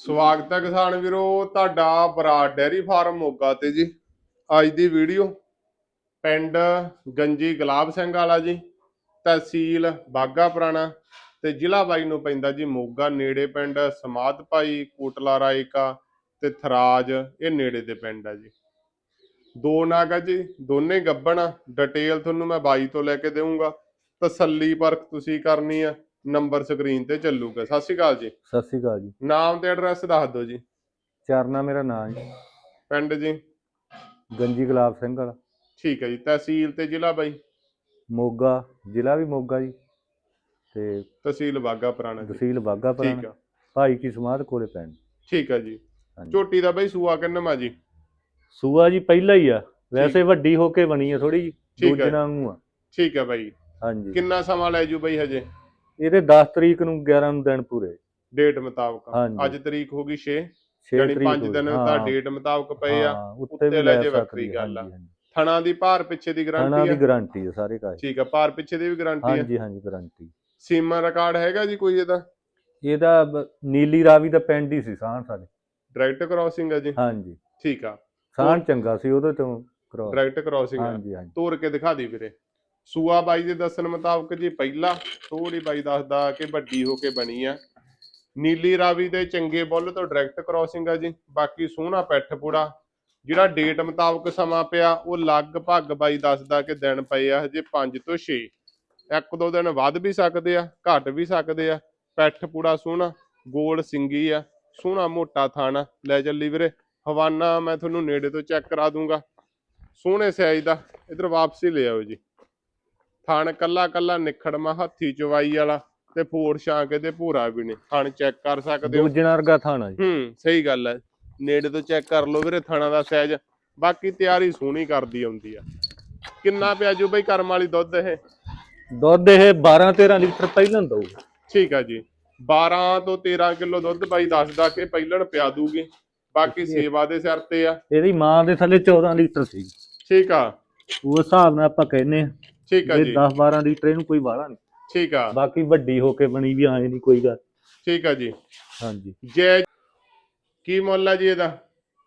ਸਵਾਗਤ ਹੈ ਕਿਸਾਨ ਵੀਰੋ, ਤੁਹਾਡਾ ਬਰਾੜ ਡੈਰੀ ਫਾਰਮ ਮੋਗਾ ਤੇ ਜੀ। ਅੱਜ ਦੀ ਵੀਡੀਓ ਪਿੰਡ ਗੰਜੀ ਗੁਲਾਬ ਸਿੰਘ ਵਾਲਾ ਜੀ, ਤਹਿਸੀਲ ਬਾਗਾ ਪੁਰਾਣਾ ਤੇ ਜ਼ਿਲ੍ਹਾ ਬਾਈ ਨੂੰ ਪੈਂਦਾ ਜੀ ਮੋਗਾ, ਨੇੜੇ ਪਿੰਡ ਸਮਾਧ ਭਾਈ, ਕੋਟਲਾ ਰਾਏਕਾ ਤੇ ਥਰਾਜ, ਇਹ ਨੇੜੇ ਦੇ ਪਿੰਡ ਆ ਜੀ। ਦੋ ਨਾਗ ਜੀ, ਦੋਨੇ ਗੱਬਣ ਡਿਟੇਲ ਤੁਹਾਨੂੰ ਮੈਂ ਬਾਈ ਤੋਂ ਲੈ ਕੇ ਦੇਵਾਂਗਾ ਤਸੱਲੀ ਪਰਖ ਤੁਸੀਂ ਕਰਨੀ ਆ। ਨੰਬਰ ਸਕਰੀਨ ਤੇ ਚੱਲੂਗਾ। ਸਤਿ ਸ਼੍ਰੀ ਅਕਾਲ ਜੀ। ਸਤਿ ਸ੍ਰੀ ਅਕਾਲ ਜੀ। ਨਾਮ ਤੇ ਐਡਰੈਸ ਦੱਸ ਦਿਓ ਜੀ। ਚਰਨਾ ਮੇਰਾ ਨਾਮ ਜੀ। ਪਿੰਡ ਜੀ। ਗੰਜੀ ਗੁਲਾਬ ਸਿੰਘ ਵਾਲਾ। ਠੀਕ ਹੈ ਜੀ। ਤਹਿਸੀਲ ਤੇ ਜ਼ਿਲ੍ਹਾ ਬਾਈ। ਮੋਗਾ। ਜ਼ਿਲ੍ਹਾ ਵੀ ਮੋਗਾ ਜੀ। ਤੇ ਤਹਿਸੀਲ ਬਾਗਾ ਪੁਰਾਣਾ ਜੀ। ਤਹਿਸੀਲ ਬਾਗਾ ਠੀਕ ਪੁਰਾਣਾ। ਆ। ਭਾਈ ਕੀ ਸਮਾਧ ਕੋਲੇ ਪਿੰਡ। ਠੀਕ ਹੈ ਜੀ। ਹਾਂਜੀ। ਝੋਟੀ ਦਾ ਬਾਈ ਸੂਆ ਕਿੰਨਾ ਜੀ? ਸੂਆ ਜੀ ਪਹਿਲਾ ਹੀ ਆ। ਵੈਸੇ ਵੱਡੀ ਹੋ ਕੇ ਬਣੀ ਆ ਥੋੜੀ ਜੀ ਠੀਕ। ਦੂਜੇ ਵਾਂਗੂ ਆ। ਠੀਕ ਹੈ ਬਾਈ। ਹਾਂਜੀ। ਕਿੰਨਾ ਸਮਾਂ ਲੈ ਜੂ ਬਾਈ ਹਜੇ? ਇਹਦੇ 10 ਤਰੀਕ ਨੂੰ 11 ਨੂੰ ਦਿਨ ਪੂਰੇ। ਡੇਟ ਮੁਤਾਬਕ। ਹਾਂਜੀ। ਅੱਜ ਤਰੀਕ ਹੋ ਗਈ 6 6 ਯਾਨੀ ਤਰੀਕ 5 ਹੋਈ। ਦਿਨ ਹਾਂ, ਤਾਂ ਡੇਟ ਮੁਤਾਬਕ ਪਏ ਆ। ਹਾਂ, ਉੱਤੇ ਵੀ ਲੈ ਜੇ ਵੱਖਰੀ ਗੱਲ ਆ। ਥਣਾ ਦੀ ਭਾਰ ਪਿੱਛੇ ਦੀ ਖਾਣਾ ਗਾਰੰਟੀ ਦੀ ਆ। ਗਾਰੰਟੀ ਆ ਸਾਰੇ ਕਾਜ। ਠੀਕ ਆ ਭਾਰ ਪਿੱਛੇ ਦੀ ਵੀ ਗਾਰੰਟੀ ਆ। ਹਾਂਜੀ ਹਾਂਜੀ ਗਾਰੰਟੀ ਸੀਮਾ ਰਿਕਾਰਡ ਹੈਗਾ ਜੀ ਕੋਈ ਇਹਦਾ? ਇਹਦਾ ਬ- ਨੀਲੀ ਰਾਵੀ ਦਾ ਪਿੰਡ ਹੀ ਸੀ ਸਾਹਣ ਸਾਡੇ। ਡਾਇਰੈਕਟ ਕ੍ਰਾਸਿੰਗ ਆ ਜੀ। ਹਾਂਜੀ। ਠੀਕ ਆ। ਸਾਹਣ ਚੰਗਾ ਸੀ ਉਹਦੇ ਤੋਂ ਕਰੋ ਡਾਇਰੈਕਟ ਕ੍ਰਾਸਿੰਗ ਆ। ਹਾਂਜੀ ਹਾਂਜੀ। ਤੋਰ ਕੇ ਦਿਖਾ ਦੀ ਵੀਰੇ। ਸੂਆ ਬਾਈ ਦੇ ਦੱਸਣ ਮੁਤਾਬਕ ਜੀ ਪਹਿਲਾ ਥੋੜੀ ਬਾਈ ਦੱਸਦਾ ਕਿ ਵੱਡੀ ਹੋ ਕੇ ਬਣੀ ਆ। ਨੀਲੀ ਰਾਵੀ ਦੇ ਚੰਗੇ ਬੁੱਲ ਤੋਂ ਡਾਇਰੈਕਟ ਕ੍ਰਾਸਿੰਗ ਆ ਜੀ, ਬਾਕੀ ਸੋਹਣਾ ਪੈਠ ਪੂੜਾ। ਜਿਹੜਾ ਡੇਟ ਮੁਤਾਬਕ ਸਮਾਂ ਪਿਆ, ਉਹ ਲਗਭਗ ਬਾਈ ਦੱਸਦਾ ਕਿ ਦਿਨ ਪਏ ਆ ਹਜੇ 5 ਤੋਂ 6 ਇੱਕ ਦੋ ਦਿਨ ਵੱਧ ਵੀ ਸਕਦੇ ਆ, ਘਟ ਵੀ ਸਕਦੇ ਆ। ਪੈਠ ਪੂੜਾ ਸੋਹਣਾ, ਗੋਲ ਸਿੰਗੀ ਆ, ਸੋਹਣਾ ਮੋਟਾ ਥਾਣਾ। ਲੈ ਚੱਲੀ ਵੀਰੇ, ਹਵਾਨਾ ਮੈਂ ਤੁਹਾਨੂੰ ਨੇੜੇ ਤੋਂ ਚੈੱਕ ਕਰਾ ਦੂੰਗਾ। ਸੋਹਣੇ ਸਾਈਜ਼ ਦਾ, ਇਧਰ ਵਾਪਸੀ ਲੈ ਆਓ ਜੀ। ਥਣ ਕੱਲਾ ਕੱਲਾ ਨਿਖੜਮਾ ਹੱਥੀ ਚਵਾਈ ਵਾਲਾ ਤੇ ਫੋੜ ਛਾਂਕੇ ਤੇ ਭੂਰਾ ਵੀ ਨੇ ਥਣ ਚੈੱਕ ਕਰ ਸਕਦੇ ਹੋ। ਦੂਜਣਾ ਵਰਗਾ ਥਾਣਾ ਜੀ। ਹੂੰ ਸਹੀ ਗੱਲ ਹੈ। ਨੇੜੇ ਤੋਂ ਚੈੱਕ ਕਰ ਲਓ ਵੀਰੇ ਥਣਾ ਦਾ ਸਾਈਜ਼ ਬਾਕੀ ਤਿਆਰੀ ਸੋਹਣੀ ਕਰਦੀ ਆਉਂਦੀ ਆ। ਕਿੰਨਾ ਪਿਆ ਜੂ ਬਈ ਕਰਮ ਵਾਲੀ ਦੁੱਧ ਇਹ? ਦੁੱਧ ਇਹ 12 13 ਲੀਟਰ ਪਹਿਲਾਂ ਦਊਗਾ ਠੀਕ ਆ ਜੀ। 12 ਤੋਂ 13 ਕਿਲੋ ਦੁੱਧ ਬਾਈ ਦੱਸਦਾ ਕਿ ਪਹਿਲਣ ਪਿਆ ਦੂਗੀ ਬਾਕੀ ਸੇਵਾ ਦੇ ਸਿਰ ਤੇ ਆ। ਇਹਦੀ ਮਾਂ ਦੇ ਥੱਲੇ 14 ਲੀਟਰ ਸੀ। ਠੀਕ ਆ। ਉਹ ਹਿਸਾਬ ਨਾਲ ਆਪਾਂ ਕਹਿੰਨੇ ਆ ਠੀਕ ਆ ਜੀ 10 12 ਲੀਟਰ ਇਹਨੂੰ ਕੋਈ ਵਾਲਾ ਨਹੀਂ। ਠੀਕ ਆ। ਬਾਕੀ ਵੱਡੀ ਹੋ ਕੇ ਬਣੀ ਵੀ ਆਏ ਨਹੀਂ ਕੋਈ ਗੱਲ। ਠੀਕ ਆ ਜੀ। ਹਾਂਜੀ। ਜੈ ਕੀ ਮੁੱਲ ਆ ਜੀ ਇਹਦਾ?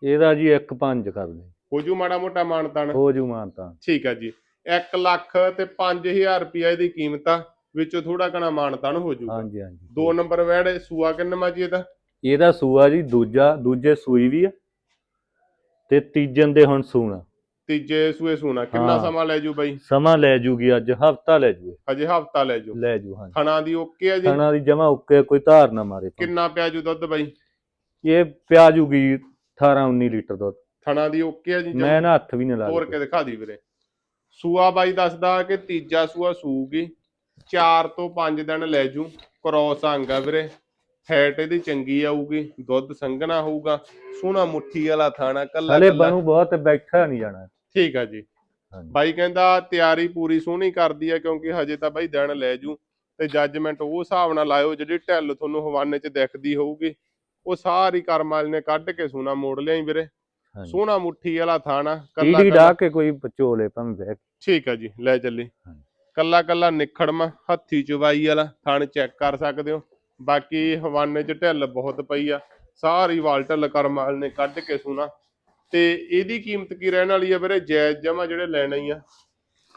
ਇਹਦਾ ਜੀ 1.5 ਕਰ ਦੇ। ਹੋ ਜੂ ਮਾੜਾ ਮੋਟਾ ਮਾਨਤਾਨ। ਹੋ ਜੂ ਮਾਨ ਤਾਂ ਠੀਕ ਆ ਜੀ। 1 ਲੱਖ ਤੇ 5000 ਰੁਪਇਆ ਇਹਦੀ ਕੀਮਤ ਆ। ਵਿੱਚੋਂ ਥੋੜਾ ਘਣਾ ਮਾਨਤਾਨ ਹੋ ਜੂਗਾ ਹਾਂਜੀ ਹਾਂਜੀ। ਦੋ ਨੰਬਰ ਵੈੜ ਸੂਆ ਕਿੰਨਵਾ ਜੀ ਇਹਦਾ? ਇਹਦਾ ਸੂਆ ਜੀ ਦੂਜਾ ਦੂਜੇ ਸੂਈ ਵੀ ਆ। ਤੇ ਤੀਜਨ ਦੇ ਹੁਣ ਸੂਣਾ। ਤੀਜੇ ਸੂਏ ਸੂਣਾ ਕਿੰਨਾ ਹਾਂ। ਸਮਾਂ ਲੈ ਜੂ ਬਾਈ? ਸਮਾਂ ਲੈ ਜੂਗੀ ਅੱਜ ਹਫਤਾ ਲੈ ਜੂ ਹਜੇ ਹਫਤਾ ਲੈ ਜੂ। ਲੈ ਜੂ ਹਾਂਜੀ। ਥਣਾ ਦੀ ਓਕੇ ਆ ਜੀ? ਖਾਣਾ ਦੀ ਜਮਾ ਉੱਕੇ ਕੋਈ ਧਾਰ ਨਾ ਮਾਰੇ ਭਾਵੇਂ। ਕਿੰਨਾ ਪਿਆ ਜੂ ਦੁੱਧ ਬਾਈ? ਇਹ ਪਿਆ ਜੂਗੀ 18 19 ਲੀਟਰ ਦੁੱਧ। ਥਣਾ ਦੀ ਓਕੇ ਆ ਜੀ ਜਮਾਂ? ਮੈਂ ਨਾ ਹੱਥ ਵੀ ਨਾ ਲਾ ਤੋਰ ਕੇ ਦਿਖਾ ਦੀ ਵੀਰੇ। ਸੂਆ ਬਾਈ ਦੱਸਦਾ ਕਿ ਤੀਜਾ ਸੂਆ ਸੂਗੀ 4 ਤੋਂ 5 ਦਿਨ ਲੈ ਜੂ। ਕ੍ਰੋਸ ਅੰਗ ਆ ਵੀਰੇ। ਹੈਟ ਇਹਦੀ ਚੰਗੀ ਆਊਗੀ ਦੁੱਧ ਸੰਘਣਾ ਹੋਊਗਾ। ਸੋਹਣਾ ਮੁੱਠੀ ਵਾਲਾ ਥਾਣਾ ਕੱਲਾ ਹਲੇ ਕੱਲਾ। ਬਣੂ ਬਹੁਤ ਬੈਠਾ ਨਹੀਂ ਜਾਣਾ। ਠੀਕ ਆ ਜੀ ਹਾਂਜੀ। ਬਾਈ ਕਹਿੰਦਾ ਤਿਆਰੀ ਪੂਰੀ ਸੋਹਣੀ ਕਰਦੀ ਆ ਕਿਉਂਕਿ ਹਜੇ ਤਾਂ ਬਾਈ ਦਿਨ ਲੈ ਜੂ ਤੇ ਜੱਜਮੈਂਟ ਉਹ ਹਿਸਾਬ ਨਾਲ ਲਾਇਓ ਜਿਹੜੀ ਢਿੱਲ ਤੁਹਾਨੂੰ ਹਵਾਨੇ 'ਚ ਦਿਖਦੀ ਹੋਊਗੀ ਉਹ ਸਾਰੀ ਕਰਮ ਵਾਲੇ ਨੇ ਕੱਢ ਕੇ ਸੋਨਾ ਮੋੜ ਲਿਆਈ ਵੀਰੇ ਹਾਂਜੀ। ਸੋਹਣਾ ਮੁੱਠੀ ਵਾਲਾ ਥਾਣਾ ਕੱਲਾ ਟੀਡੀ ਕੱਲਾ ਡਾ ਕੇ ਕੋਈ ਪਚੋਲੇ ਭਾਵੇਂ ਬਹਿ ਕੇ। ਠੀਕ ਆ ਜੀ ਲੈ ਚੱਲੀ ਹਾਂਜੀ। ਕੱਲਾ ਕੱਲਾ ਨਿਖੜਮਾ ਹੱਥੀ ਚਵਾਈ ਵਾਲਾ ਥਣ ਚੈੱਕ ਕਰ ਸਕਦੇ ਹੋ ਬਾਕੀ ਹਵਾਨੇ 'ਚ ਢਿੱਲ ਬਹੁਤ ਪਈ ਆ ਸਾਰੀ ਵਾਲ ਢਿੱਲ ਕਰਮ ਵਾਲੇ ਨੇ ਕੱਢ ਕੇ ਸੋਨਾ ਤੇ ਇਹਦੀ ਕੀਮਤ ਕੀ ਰਹਿਣ ਵਾਲੀ ਆ ਵੀਰੇ? ਜਾਇਜ਼ ਜਮਾ ਜਿਹੜੇ ਲੈਣਾ ਹੀ ਆ?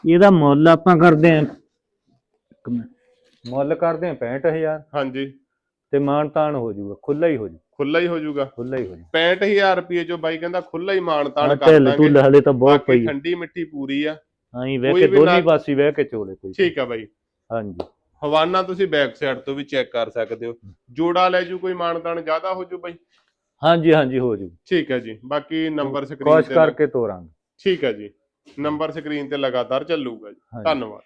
ਇਹਦਾ ਮੁੱਲ ਆਪਾਂ ਕਰਦੇ ਆਂ। ਇੱਕ ਮਿੰਟ। ਮੁੱਲ ਕਰਦੇ ਆਂ 65000 ਹਾਂਜੀ। ਤੇ ਮਾਨ ਤਾਨ ਹੋ ਜਾਊਗਾ ਖੁੱਲਾ ਹੀ ਹੋ ਜੂ ਖੁੱਲਾ ਹੀ ਹੋ ਜਾਊਗਾ? ਖੁੱਲਾ ਹੀ ਹੋ ਜੂ 65000 ਰੁਪਏ ਚੋਂ ਬਾਈ ਕਹਿੰਦਾ ਖੁੱਲਾ ਹੀ ਮਾਣ ਤਾਣ ਕਰ ਢਿੱਲ ਦਾਂਗੇ ਢੁੱਲ ਹਲੇ ਤਾਂ ਬਹੁਤ ਬਾਕੀ ਪਈ ਠੰਡੀ ਮਿੱਠੀ ਪੂਰੀ ਆ। ਆਈ ਵਹਿ ਕੋਈ ਕੇ ਵੀ ਦੋਨੀ ਨਾ- ਪਾਸੀ ਵਹਿ ਕੇ ਚੋਲੇ ਕੋਈ। ਠੀਕ ਆ ਬਾਈ। ਹਾਂਜੀ। ਹਵਾਨਾ ਤੁਸੀਂ ਬੈਕ ਸਾਈਡ ਤੋਂ ਵੀ ਚੈੱਕ ਕਰ ਸਕਦੇ ਹੋ। ਜੋੜਾ ਲੈ ਜੂ ਕੋਈ ਮਾਣ ਤਾਣ ਜ਼ਿਆਦਾ ਹੋ ਜੂ ਬਾਈ? ਹਾਂਜੀ ਹਾਂਜੀ ਹੋ ਜੂ। ਠੀਕ ਹੈ ਜੀ। ਬਾਕੀ ਨੰਬਰ ਸਕਰੀਨ ਤੇ ਕਰਕੇ ਤੋਰਾਂਗੇ। ਠੀਕ ਹੈ ਜੀ। ਨੰਬਰ ਸਕਰੀਨ ਤੇ ਲਗਾਤਾਰ ਚੱਲੂਗਾ ਜੀ। ਹਾਂਜੀ। ਧੰਨਵਾਦ।